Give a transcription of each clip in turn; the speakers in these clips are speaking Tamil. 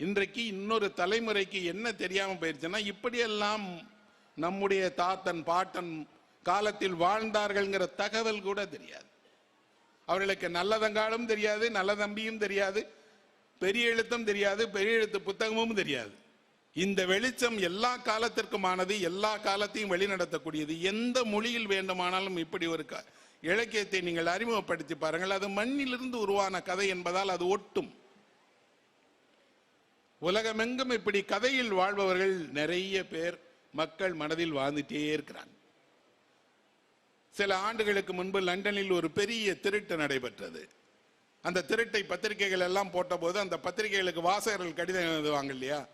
இன்றைக்கு இன்னொரு தலைமுறைக்கு என்ன தெரியாம போயிருச்சுன்னா இப்படியெல்லாம் நம்முடைய தாத்தன் பாட்டன் காலத்தில் வாழ்ந்தார்கள்ங்கிற தகவல் கூட தெரியாது. அவர்களுக்கு நல்லதங்காலும் தெரியாது நல்ல தம்பியும் தெரியாது பெரிய எழுத்தும் தெரியாது பெரிய எழுத்து புத்தகமும் தெரியாது. இந்த வெளிச்சம் எல்லா காலத்திற்குமானது எல்லா காலத்தையும் வழிநடத்தக்கூடியது எந்த மொழியில் வேண்டுமானாலும் இப்படி ஒரு க- இலக்கியத்தை நீங்கள் அறிமுகப்படுத்தி பாருங்கள். அது மண்ணிலிருந்து உருவான கதை என்பதால் அது ஒட்டும். உலகமெங்கும் இப்படி கதையில் வாழ்பவர்கள் நிறைய பேர் மக்கள் மனதில் வாழ்ந்துட்டே இருக்கிறாங்க. சில ஆண்டுகளுக்கு முன்பு லண்டனில் ஒரு பெரிய திருட்டு நடைபெற்றது. அந்த திருட்டை பத்திரிகைகள் எல்லாம் போட்டபோது அந்த பத்திரிகைகளுக்கு வாசகர்கள் கடிதம் எழுதுவாங்க இல்லையா?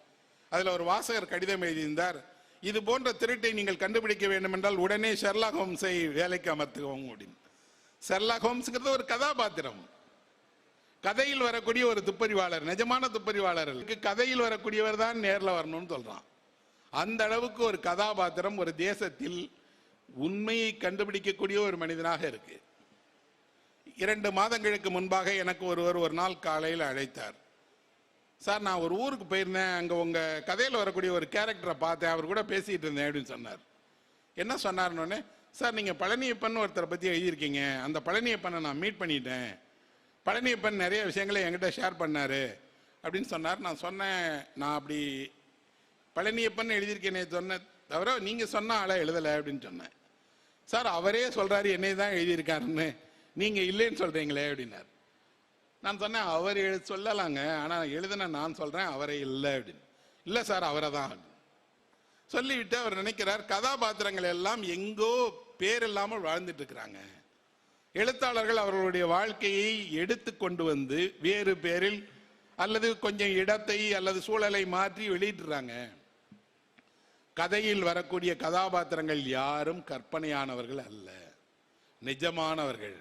அதில் ஒரு வாசகர் கடிதம் எழுதியிருந்தார் இது போன்ற திருட்டை நீங்கள் கண்டுபிடிக்க வேண்டும் என்றால் உடனே ஷெர்லாக் ஹோம்ஸை வேலைக்கு அமர்த்துவோம் அப்படின்னு. ஷெர்லாக் ஹோம்ஸுங்கிறது ஒரு கதாபாத்திரம். கதையில் வரக்கூடிய ஒரு துப்பறிவாளர் நிஜமான துப்பறிவாளர்களுக்கு கதையில் வரக்கூடியவர் தான் நேரில் வரணும்னு சொல்றான். அந்த அளவுக்கு ஒரு கதாபாத்திரம் ஒரு தேசத்தில் உண்மையை கண்டுபிடிக்கக்கூடிய ஒரு மனிதனாக இருக்கு. இரண்டு மாதங்களுக்கு முன்பாக எனக்கு ஒருவர் ஒரு நாள் காலையில் அழைத்தார். சார் நான் ஒரு ஊருக்கு போயிருந்தேன். அங்கே உங்கள் கதையில் வரக்கூடிய ஒரு கேரக்டரை பார்த்தேன். அவர் கூட பேசிகிட்டு இருந்தேன் அப்படின்னு சொன்னார். என்ன சொன்னார்னோடனே சார் நீங்கள் பழனியப்பன் ஒருத்தரை பற்றி எழுதியிருக்கீங்க. அந்த பழனியப்பனை நான் மீட் பண்ணிட்டேன். பழனியப்பன் நிறைய விஷயங்களை என்கிட்ட ஷேர் பண்ணார் அப்படின்னு சொன்னார். நான் சொன்னேன் நான் அப்படி பழனியப்பன் எழுதியிருக்கேனே சொன்ன தவிர நீங்கள் சொன்ன ஆளை எழுதலை அப்படின்னு சொன்னேன். சார் அவரே சொல்கிறாரு என்னை தான் எழுதியிருக்காருன்னு. நீங்கள் இல்லைன்னு சொல்கிறீங்களே அப்படின்னார். நான் சொன்னேன் அவர் எழு சொல்லலாங்க ஆனால் எழுதின நான் சொல்கிறேன் அவரை இல்லை அப்படின்னு. இல்லை சார் அவரை தான் சொல்லிவிட்டு அவர் நினைக்கிறார் கதாபாத்திரங்கள் எல்லாம் எங்கோ பேர் இல்லாமல் வாழ்ந்துட்டு இருக்கிறாங்க. எழுத்தாளர்கள் அவர்களுடைய வாழ்க்கையை எடுத்து கொண்டு வந்து வேறு பேரில் அல்லது கொஞ்சம் இடத்தை அல்லது சூழலை மாற்றி வெளியிட்டுறாங்க கதையில் வரக்கூடிய கதாபாத்திரங்கள் யாரும் கற்பனையானவர்கள் அல்ல. நிஜமானவர்கள்.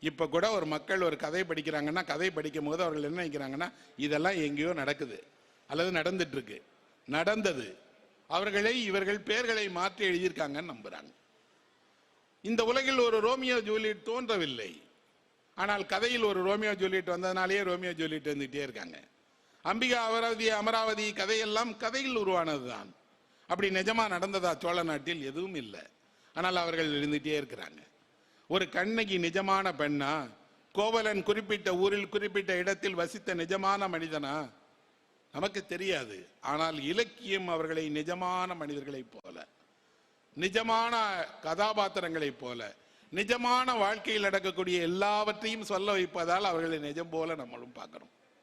இப்ப கூட ஒரு மக்கள் ஒரு கதை படிக்கிறாங்கன்னா கதை படிக்கும் போது அவர்கள் என்ன நினைக்கிறாங்கன்னா இதெல்லாம் எங்கேயோ நடக்குது. அல்லது நடந்துட்டு இருக்கு. நடந்தது. அவர்களை இவர்கள் பெயர்களை மாற்றி எழுதியிருக்காங்கன்னு நம்புறாங்க. இந்த உலகில் ஒரு ரோமியோ ஜூலியட் தோன்றவில்லை. ஆனால் கதையில் ஒரு ரோமியோ ஜூலியட் வந்ததுனாலேயே ரோமியோ ஜூலியட் வந்துட்டே இருக்காங்க. அம்பிகா அமராவதி அமராவதி கதையெல்லாம் கதையில் உருவானதுதான். அப்படி நிஜமா நடந்ததா சோழ நாட்டில் எதுவும் இல்லை. ஆனால் அவர்கள் இருந்துட்டே இருக்கிறாங்க. ஒரு கண்ணகி நிஜமான பெண்ணா கோவலன் குறிப்பிட்ட ஊரில் குறிப்பிட்ட இடத்தில் வசித்த நிஜமான மனிதனா? நமக்கு தெரியாது. ஆனால் இலக்கியம் அவர்களை நிஜமான மனிதர்களைப் போல. நிஜமான கதாபாத்திரங்களைப் போல நிஜமான வாழ்க்கையில் நடக்கக்கூடிய எல்லாவற்றையும் சொல்ல வைப்பதால் அவர்களை நிஜம் போல நம்மளும் பார்க்கிறோம்.